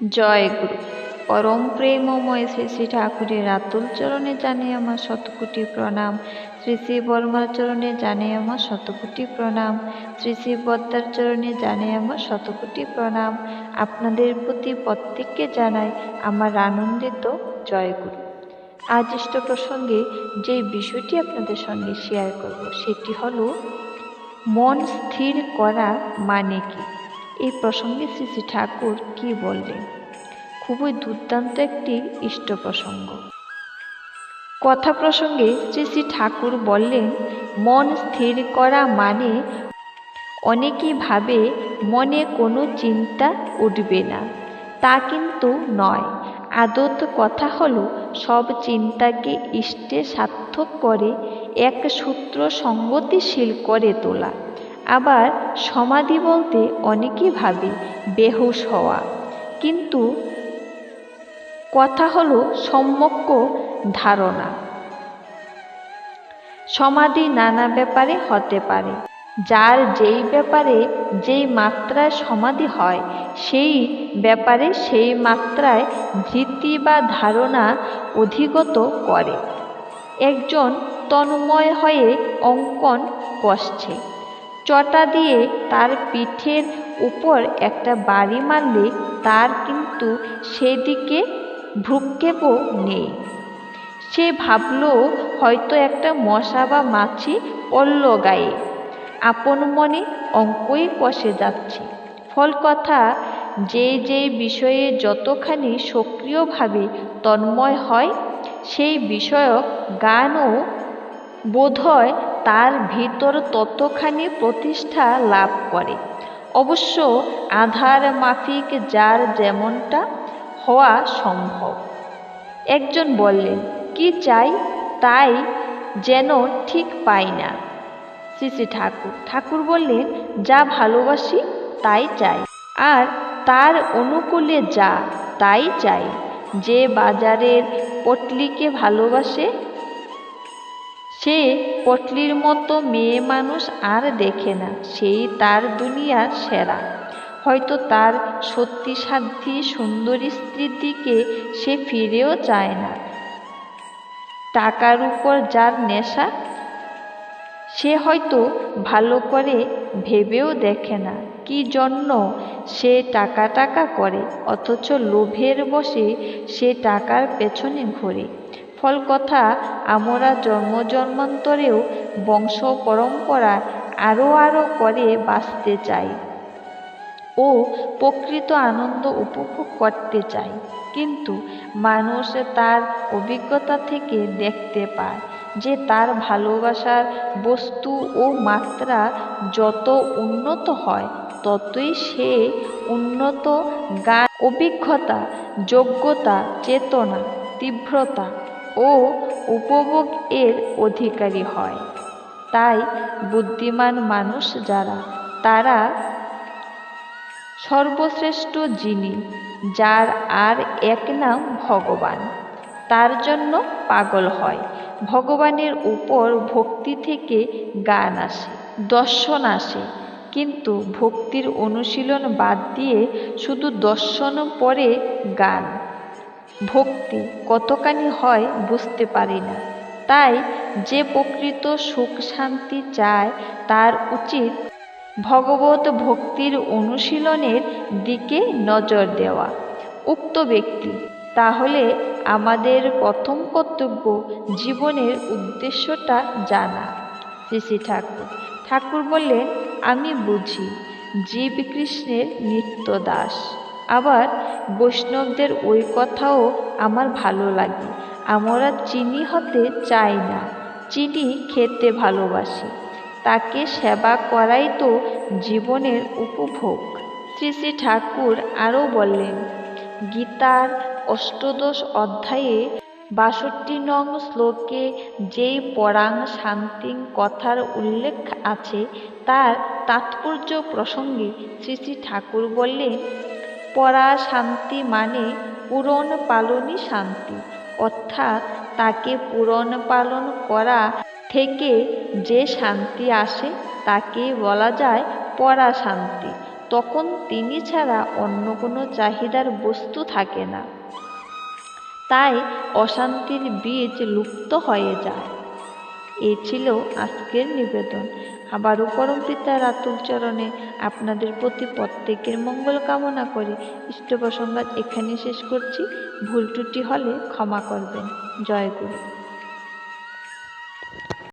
জয় গুরু। পরম প্রেমময় শ্রী শ্রী ঠাকুরের আতুল চরণে জানে আমার শতকোটি প্রণাম। শ্রী শ্রী বর্মার চরণে জানে আমার শতকোটি প্রণাম। শ্রী শ্রী বদ্দার চরণে জানে আমার শতকোটি প্রণাম। আপনাদের প্রতি প্রত্যেককে জানাই আমার আনন্দিত জয় গুরু। আজ ইষ্ট প্রসঙ্গে যে বিষয়টি আপনাদের সঙ্গে শেয়ার করব, সেটি হলো, মন স্থির করা মানে কি? এই প্রসঙ্গে শ্রী শ্রী ঠাকুর কি বললেন? খুবই দুর্দান্ত একটি ইষ্ট প্রসঙ্গ। কথা প্রসঙ্গে শ্রী শ্রী ঠাকুর বললেন, মন স্থির করা মানে অনেকেই ভাবে মনে কোনো চিন্তা উঠবে না। তা কিন্তু নয়। আদত কথা হলো, সব চিন্তাকে ইষ্টে সার্থক করে, এক সূত্র সঙ্গতিশীল করে তোলা। আবার সমাধি বলতে অনেকেই ভাবে বেহুশ হওয়া। কিন্তু কথা হলো সম্যক ধারণা। সমাধি নানা ব্যাপারে হতে পারে। যার যেই ব্যাপারে যেই মাত্রায় সমাধি হয়, সেই ব্যাপারে সেই মাত্রায় ধৃতি বা ধারণা অধিগত করে। একজন তন্ময় হয়ে অঙ্কন কষছে চটা দিয়ে তার পিঠের উপর একটা বাড়ি মারলে তার কিন্তু সেদিকে ভ্রুক্ষেপও নেই। সে ভাবল, হয়তো একটা মশা বা মাছি পড়ল গায়ে। আপন মনে অঙ্কই কষে যাচ্ছে। ফল কথা, যে যে বিষয়ে যতখানি সক্রিয়ভাবে তন্ময় হয়, সেই বিষয়ক গানও বোধহয় তার ভিতর ততখানি প্রতিষ্ঠা লাভ করে। অবশ্য আধার মাফিক যার যেমনটা হওয়া সম্ভব। একজন বললেন, কি চাই? তাই যেন ঠিক পাই না। শ্রী ঠাকুর ঠাকুর বললেন, যা ভালোবাসি, তাই চাই। আর তার অনুকূলে যা, তাই চাই। যে বাজারের পটলিকে ভালোবাসে সে পটলির মতো মেয়ে মানুষ আর দেখে না। সেই তার দুনিয়ার সেরা। হয়তো তার সত্যি সাধ্যি সুন্দরী স্ত্রীর দিকে সে ফিরেও চায় না। টাকার উপর যার নেশা, সে হয়তো ভালো করে ভেবেও দেখে না। কি জন্য সে টাকা টাকা করে, অথচ লোভের বসে সে টাকার পেছনে ঘোরে। ফল কথা আমরা জন্ম জন্মান্তরেও বংশ পরম্পরা আরও আরও করে বাঁচতে চাই। ও প্রকৃত আনন্দ উপভোগ করতে চাই। কিন্তু মানুষ তার অভিজ্ঞতা থেকে দেখতে পায় যে তার ভালোবাসার বস্তু ও মাত্রা যত উন্নত হয়, ততই সে উন্নত গান অভিজ্ঞতা, যোগ্যতা, চেতনা, তীব্রতা ও উপভোগ এর অধিকারী হয়। তাই বুদ্ধিমান মানুষ যারা, তারা সর্বশ্রেষ্ঠ যিনি, যার আর এক নাম ভগবান। তার জন্য পাগল হয়। ভগবানের উপর ভক্তি থেকে গান আসে, দর্শন আসে। কিন্তু ভক্তির অনুশীলন বাদ দিয়ে শুধু দর্শন পরে গান। ভক্তি কতখানি হয় বুঝতে পারি না। তাই যে প্রকৃত সুখ শান্তি চায়, তার উচিত ভগবত ভক্তির অনুশীলনের দিকে নজর দেওয়া। উক্ত ব্যক্তি, তাহলে আমাদের প্রথম কর্তব্য জীবনের উদ্দেশ্যটা জানা। শ্রী ঠাকুর ঠাকুর বললেন, আমি বুঝি, জীব কৃষ্ণের নিত্য দাস। আবার বৈষ্ণবদের ওই কথাও আমার ভালো লাগে। আমরা চিনি হতে চাই না, চিনি খেতে ভালোবাসি। তাকে সেবা করাই তো জীবনের উপভোগ। শ্রী শ্রী ঠাকুর আরও বললেন, গীতার অষ্টদশ অধ্যায়ে বাষট্টি নং শ্লোকে যেই পরাং শান্তিং কথার উল্লেখ আছে, তার তাৎপর্য প্রসঙ্গে শ্রী শ্রী ঠাকুর বললেন পরা শান্তি মানে পূরণ পালনই শান্তি। অর্থাৎ তাকে পূরণ পালন করা থেকে যে শান্তি আসে, তাকে বলা যায় পরা শান্তি। তখন তিনি ছাড়া অন্য কোনো চাহিদার বস্তু থাকে না। তাই অশান্তির বীজ লুপ্ত হয়ে যায়। এ ছিল আজকের নিবেদন। আবারও পরম পিতার আতুল চরণে আপনাদের প্রতি প্রত্যেকের মঙ্গল কামনা করে ইষ্টপ্রসঙ্গাত এখানে শেষ করছি। ভুল ত্রুটি হলে ক্ষমা করবেন। জয় গুরু।